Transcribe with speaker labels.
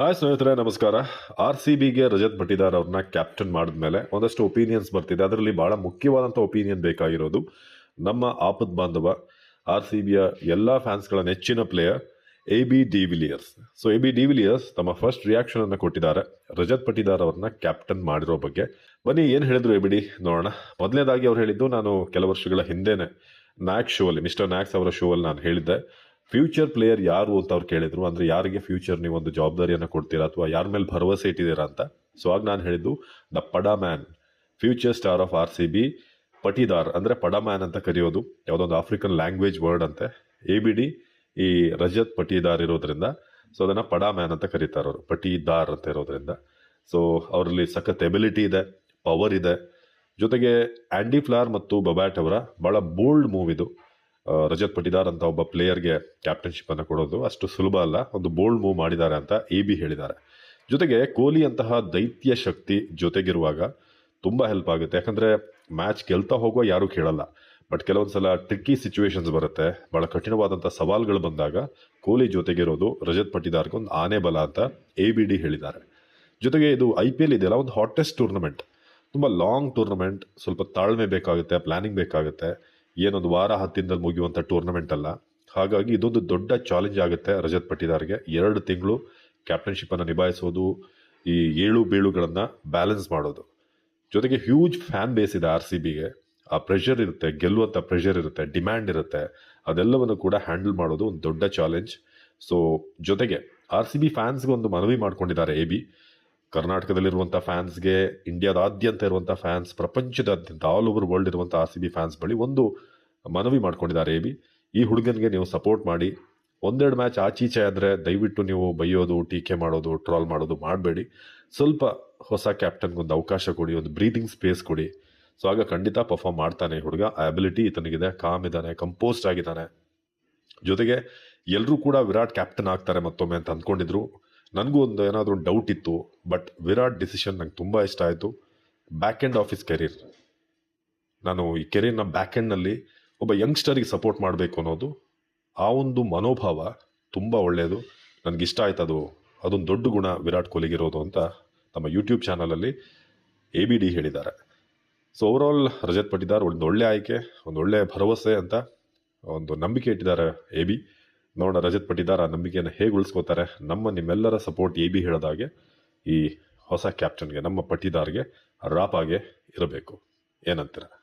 Speaker 1: Hi ಸ್ನೇಹಿತರೆ, ನಮಸ್ಕಾರ. R C ಬಿಗೆ ರಜತ್ ಭಟ್ಟಿದಾರ್ ಅವ್ರನ್ನ ಕ್ಯಾಪ್ಟನ್ ಮಾಡಿದ್ಮೇಲೆ ಒಂದಷ್ಟು ಒಪಿನಿಯನ್ಸ್ ಬರ್ತಿದೆ. ಅದರಲ್ಲಿ ಬಹಳ ಮುಖ್ಯವಾದಂಥ ಒಪಿನಿಯನ್ ಬೇಕಾಗಿರೋದು ನಮ್ಮ ಆಪದ್ ಬಾಂಧವ, ಆರ್ ಸಿ ಬಿಯ ಎಲ್ಲ ಫ್ಯಾನ್ಸ್ಗಳ ನೆಚ್ಚಿನ player A B de Villiers so A B de Villiers ತಮ್ಮ ಫಸ್ಟ್ ರಿಯಾಕ್ಷನ್ ಅನ್ನು ಕೊಟ್ಟಿದ್ದಾರೆ. ರಜತ್ ಪಟಿದಾರ್ ಅವ್ರನ್ನ ಕ್ಯಾಪ್ಟನ್ ಮಾಡಿರೋ ಬಗ್ಗೆ. ಬನ್ನಿ, ಏನು ಹೇಳಿದ್ರು ಎ ಬಿ ಡಿ ನೋಡೋಣ. ಮೊದಲನೇದಾಗಿ ಅವ್ರು ಹೇಳಿದ್ದು, ನಾನು ಕೆಲವು ವರ್ಷಗಳ ಹಿಂದೆನೆ ನ್ಯಾಕ್ ಶೋ ಅಲ್ಲಿ ಮಿಸ್ಟರ್ ನ್ಯಾಕ್ಸ್ ಅವರ ಶೋ ಅಲ್ಲಿ ನಾನು ಹೇಳಿದ್ದೆ. ಫ್ಯೂಚರ್ ಪ್ಲೇಯರ್ ಯಾರು ಅಂತ ಅವ್ರು ಕೇಳಿದ್ರು. ಅಂದ್ರೆ ಯಾರಿಗೆ ಫ್ಯೂಚರ್ ನೀವು ಒಂದು ಜವಾಬ್ದಾರಿಯನ್ನು ಕೊಡ್ತೀರಾ ಅಥವಾ ಯಾರ ಮೇಲೆ ಭರವಸೆ ಇಟ್ಟಿದ್ದೀರಾ ಅಂತ. ಸೊ ಆಗ ನಾನು ಹೇಳಿದ್ದು, the ಪಡಾ man future star of R C B, Patidar, ಅಂದ್ರೆ ಪಡಾ ಮ್ಯಾನ್ ಅಂತ ಕರೆಯೋದು ಯಾವುದೊಂದು ಆಫ್ರಿಕನ್ ಲ್ಯಾಂಗ್ವೇಜ್ ವರ್ಡ್ ಅಂತೆ. ಎ ಬಿ ಡಿ, ಈ ರಜತ್ ಪಟಿದಾರ್ ಇರೋದ್ರಿಂದ. ಸೊ ಅದನ್ನ ಪಡಾ ಮ್ಯಾನ್ ಅಂತ ಕರೀತಾರೆ ಅವರು, ಪಟಿದಾರ್ ಅಂತ ಇರೋದ್ರಿಂದ. ಸೊ ಅವರಲ್ಲಿ ಸಖತ್ ಎಬಿಲಿಟಿ ಇದೆ ಪವರ್ ಇದೆ. ಜೊತೆಗೆ ಆಂಡಿ ಫ್ಲಾರ್ ಮತ್ತು ಬಬ್ಯಾಟ್ ಅವರ ಬಹಳ ಬೋಲ್ಡ್ ಮೂವ್ ಇದು. ರಜತ್ ಪಟಿದಾರ್ ಅಂತ ಒಬ್ಬ ಪ್ಲೇಯರ್ಗೆ ಕ್ಯಾಪ್ಟನ್ಶಿಪ್ ಅನ್ನು ಕೊಡೋದು ಅಷ್ಟು ಸುಲಭ ಅಲ್ಲ, ಒಂದು ಬೋಲ್ಡ್ ಮೂವ್ ಮಾಡಿದ್ದಾರೆ ಅಂತ ಎ ಬಿ ಹೇಳಿದ್ದಾರೆ. ಜೊತೆಗೆ ಕೊಹ್ಲಿ ಅಂತಹ ದೈತ್ಯ ಶಕ್ತಿ ಜೊತೆಗಿರುವಾಗ ತುಂಬಾ ಹೆಲ್ಪ್ ಆಗುತ್ತೆ. ಯಾಕಂದ್ರೆ ಮ್ಯಾಚ್ ಗೆಲ್ತಾ ಹೋಗುವ ಯಾರು ಕೇಳಲ್ಲ. ಬಟ್ ಕೆಲವೊಂದ್ಸಲ ಟ್ರಿಕ್ಕಿ ಸಿಚುವೇಶನ್ಸ್ ಬರುತ್ತೆ. ಬಹಳ ಕಠಿಣವಾದಂಥ ಸವಾಲ್ಗಳು ಬಂದಾಗ ಕೊಹ್ಲಿ ಜೊತೆಗಿರೋದು ರಜತ್ ಪಟಿದಾರ್ಗೆ ಒಂದು ಆನೆ ಬಲ ಅಂತ ಎ ಬಿ ಡಿ ಹೇಳಿದ್ದಾರೆ. ಜೊತೆಗೆ ಇದು ಐ ಪಿ ಎಲ್ ಇದೆಯಲ್ಲ, ಒಂದು ಹಾಟೆಸ್ಟ್ ಟೂರ್ನಮೆಂಟ್ ತುಂಬ ಲಾಂಗ್ ಟೂರ್ನಮೆಂಟ್ ಸ್ವಲ್ಪ ತಾಳ್ಮೆ ಬೇಕಾಗುತ್ತೆ ಪ್ಲಾನಿಂಗ್ ಬೇಕಾಗುತ್ತೆ. ಏನೊಂದು ವಾರ ಹತ್ತಿನದಲ್ಲಿ ಮುಗಿಯುವಂಥ ಟೂರ್ನಮೆಂಟ್ ಅಲ್ಲ. ಹಾಗಾಗಿ ಇದೊಂದು ದೊಡ್ಡ ಚಾಲೆಂಜ್ ಆಗುತ್ತೆ ರಜತ್ ಪಟ್ಟಿದಾರ್ಗೆ. ಎರಡು ತಿಂಗಳು ಕ್ಯಾಪ್ಟನ್ಶಿಪ್ ಅನ್ನು ನಿಭಾಯಿಸೋದು, ಈ ಏಳು ಬೀಳುಗಳನ್ನ ಬ್ಯಾಲೆನ್ಸ್ ಮಾಡೋದು. ಜೊತೆಗೆ ಹ್ಯೂಜ್ ಫ್ಯಾನ್ ಬೇಸ್ ಇದೆ ಆರ್ ಸಿ ಬಿಗೆ ಆ ಪ್ರೆಷರ್ ಇರುತ್ತೆ, ಗೆಲ್ಲುವಂಥ ಪ್ರೆಷರ್ ಇರುತ್ತೆ ಡಿಮ್ಯಾಂಡ್ ಇರುತ್ತೆ. ಅದೆಲ್ಲವನ್ನು ಕೂಡ ಹ್ಯಾಂಡಲ್ ಮಾಡೋದು ಒಂದು ದೊಡ್ಡ ಚಾಲೆಂಜ್ ಸೊ ಜೊತೆಗೆ ಆರ್ ಸಿ ಬಿ ಫ್ಯಾನ್ಸ್ಗೆ ಒಂದು ಮನವಿ ಮಾಡ್ಕೊಂಡಿದ್ದಾರೆ ಎ ಬಿ ಕರ್ನಾಟಕದಲ್ಲಿರುವಂಥ ಫ್ಯಾನ್ಸ್ಗೆ ಇಂಡಿಯಾದಾದ್ಯಂತ ಇರುವಂಥ ಫ್ಯಾನ್ಸ್ ಪ್ರಪಂಚದಾದ್ಯಂತ ಆಲ್ ಓವರ್ ವರ್ಲ್ಡ್ ಇರುವಂಥ ಆರ್ ಸಿ ಬಿ ಫ್ಯಾನ್ಸ್ ಬಳಿ ಒಂದು ಮನವಿ ಮಾಡ್ಕೊಂಡಿದ್ದಾರೆ ಎ ಬಿ ಈ ಹುಡುಗನಿಗೆ ನೀವು ಸಪೋರ್ಟ್ ಮಾಡಿ. ಒಂದೆರಡು ಮ್ಯಾಚ್ ಆಚೀಚೆ ಆದರೆ ದಯವಿಟ್ಟು ನೀವು ಬೈಯೋದು, ಟೀಕೆ ಮಾಡೋದು ಟ್ರಾಲ್ ಮಾಡೋದು ಮಾಡಬೇಡಿ. ಸ್ವಲ್ಪ ಹೊಸ ಕ್ಯಾಪ್ಟನ್ಗೊಂದು ಅವಕಾಶ ಕೊಡಿ, ಒಂದು ಬ್ರೀದಿಂಗ್ ಸ್ಪೇಸ್ ಕೊಡಿ. ಸೊ ಆಗ ಖಂಡಿತ ಪರ್ಫಾರ್ಮ್ ಮಾಡ್ತಾನೆ ಹುಡುಗ. ಅಬಿಲಿಟಿ ಈತನಿಗಿದೆ. ಕಾಮ್ ಇದ್ದಾನೆ ಕಂಪೋಸ್ಟ್ ಆಗಿದ್ದಾನೆ. ಜೊತೆಗೆ ಎಲ್ಲರೂ ಕೂಡ ವಿರಾಟ್ ಕ್ಯಾಪ್ಟನ್ ಆಗ್ತಾರೆ ಮತ್ತೊಮ್ಮೆ ಅಂತ ಅಂದ್ಕೊಂಡಿದ್ರು. ನನಗೂ ಒಂದು ಏನಾದರೂ ಡೌಟ್ ಇತ್ತು ಬಟ್ ವಿರಾಟ್ ಡಿಸಿಷನ್ ನಂಗೆ ತುಂಬ ಇಷ್ಟ ಆಯಿತು. ಬ್ಯಾಕ್ ಎಂಡ್ ಆಫೀಸ್ ಕೆರಿಯರ್ ನಾನು ಈ ಕೆರಿಯರ್ನ ಬ್ಯಾಕ್ ಎಂಡ್ನಲ್ಲಿ ಒಬ್ಬ ಯಂಗ್ಸ್ಟರಿಗೆ ಸಪೋರ್ಟ್ ಮಾಡಬೇಕು ಅನ್ನೋದು ಆ ಒಂದು ಮನೋಭಾವ ತುಂಬ ಒಳ್ಳೆಯದು ನನಗೆ ಇಷ್ಟ ಆಯ್ತು ಅದು. ಅದೊಂದು ದೊಡ್ಡ ಗುಣ ವಿರಾಟ್ ಕೊಹ್ಲಿಗಿರೋದು ಅಂತ ನಮ್ಮ ಯೂಟ್ಯೂಬ್ ಚಾನಲಲ್ಲಿ ಎ ಬಿ ಡಿ ಹೇಳಿದ್ದಾರೆ. ಸೊ ಓವರಾಲ್ ರಜತ್ ಪಟಿದಾರ್ ಒಂದು ಒಳ್ಳೆ ಆಯ್ಕೆ, ಒಂದು ಒಳ್ಳೆ ಭರವಸೆ ಅಂತ ಒಂದು ನಂಬಿಕೆ ಇಟ್ಟಿದ್ದಾರೆ ಎ ಬಿ ನೋಡೋಣ ರಜತ್ ಪಟ್ಟಿದಾರ ಆ ನಂಬಿಕೆಯನ್ನು ಹೇಗೆ ಉಳಿಸ್ಕೋತಾರೆ. ನಮ್ಮ ನಿಮ್ಮೆಲ್ಲರ ಸಪೋರ್ಟ್ ಎ ಬಿ ಹೇಳಿದಾಗೆ ಈ ಹೊಸ ಕ್ಯಾಪ್ಟನ್ಗೆ ನಮ್ಮ ಪಟಿದಾರ್ಗೆ ರಾಪಾಗೆ ಇರಬೇಕು. ಏನಂತೀರ?